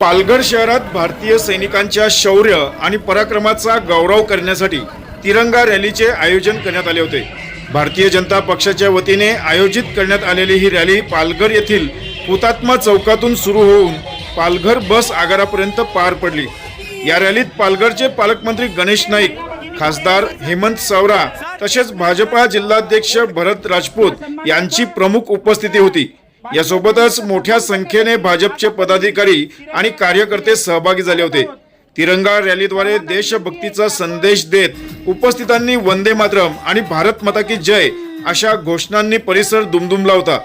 पालघर शहरात भारतीय सैनिकांच्या शौर्य आणि पराक्रमाचा गौरव करण्यासाठी तिरंगा रॅलीचे आयोजन करण्यात आले होते. भारतीय जनता पक्षाच्या वतीने आयोजित करण्यात आलेली ही रॅली पालघर येथील हुतात्मा चौकातून सुरू होऊन पालघर बस आगारापर्यंत पार पडली. या रॅलीत पालघरचे पालकमंत्री गणेश नाईक खासदार हेमंत सावरा तसेच भाजपा जिल्हाध्यक्ष भरत राजपूत यांची प्रमुख उपस्थिती होती. यासोबतच मोठ्या संख्येने भाजपचे पदाधिकारी आणि कार्यकर्ते सहभागी झाले होते. तिरंगा रॅलीद्वारे देशभक्तीचा संदेश देत उपस्थितांनी वंदे मातरम आणि भारत माता की जय अशा घोषणांनी परिसर दुमदुमला होता.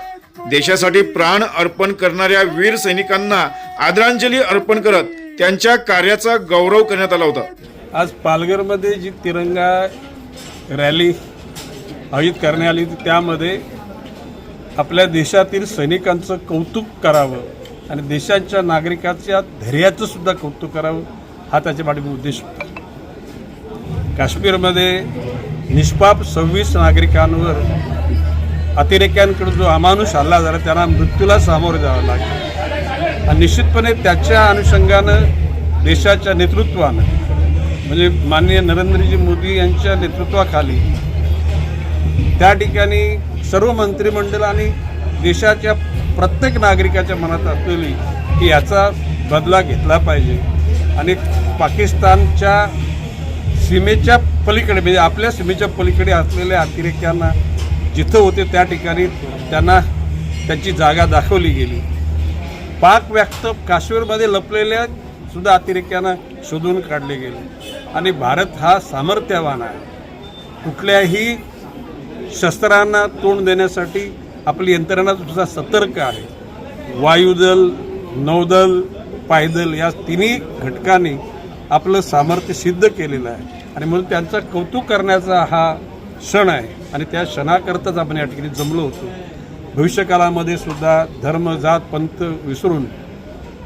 देशासाठी प्राण अर्पण करणाऱ्या वीर सैनिकांना आदरांजली अर्पण करत त्यांच्या कार्याचा गौरव करण्यात आला होता. आज पालघरमध्ये जी तिरंगा रॅली आयोजित करण्यात आली त्यामध्ये आपल्या देशातील सैनिकांचं कौतुक करावं आणि देशाच्या नागरिकाच्या धैर्याचं सुद्धा कौतुक करावं हा त्याच्या पाठीमागे उद्देश होता. काश्मीरमध्ये निष्पाप सव्वीस नागरिकांवर अतिरेक्यांकडे जो अमानुष हल्ला झाला त्यांना मृत्यूला सामोरे जावं लागलं. आणि निश्चितपणे त्याच्या अनुषंगानं देशाच्या नेतृत्वानं म्हणजे माननीय नरेंद्रजी मोदी यांच्या नेतृत्वाखाली त्या ठिकाणी सर्व मंत्रिमंडळ आणि देशाच्या प्रत्येक नागरिकाच्या मनात असलेली की याचा बदला घेतला पाहिजे. आणि पाकिस्तानच्या सीमेच्या पलीकडे म्हणजे आपल्या सीमेच्या पलीकडे असलेल्या अतिरेक्यांना जिथं होते त्या ठिकाणी त्यांना त्याची जागा दाखवली गेली. पाक व्याप्त काश्मीरमध्ये लपलेल्या सुद्धा अतिरेक्यांना शोधून काढले गेले. आणि भारत हा सामर्थ्यवान आहे. कुठल्याही शस्त्रांना तोंड देण्यासाठी आपली यंत्रणा सुद्धा सतर्क आहे. वायुदल नौदल पायदल या तिन्ही घटकांनी आपलं सामर्थ्य सिद्ध केलेलं आहे. आणि म्हणून त्यांचं कौतुक करण्याचा हा क्षण आहे. आणि त्या क्षणाकरताच आपण या ठिकाणी जमलो होतो. भविष्यकाळामध्ये सुद्धा धर्म जात पंथ विसरून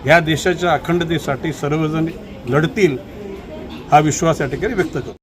ह्या देशाच्या अखंडतेसाठी सर्वजण लढतील हा विश्वास या ठिकाणी व्यक्त करतो.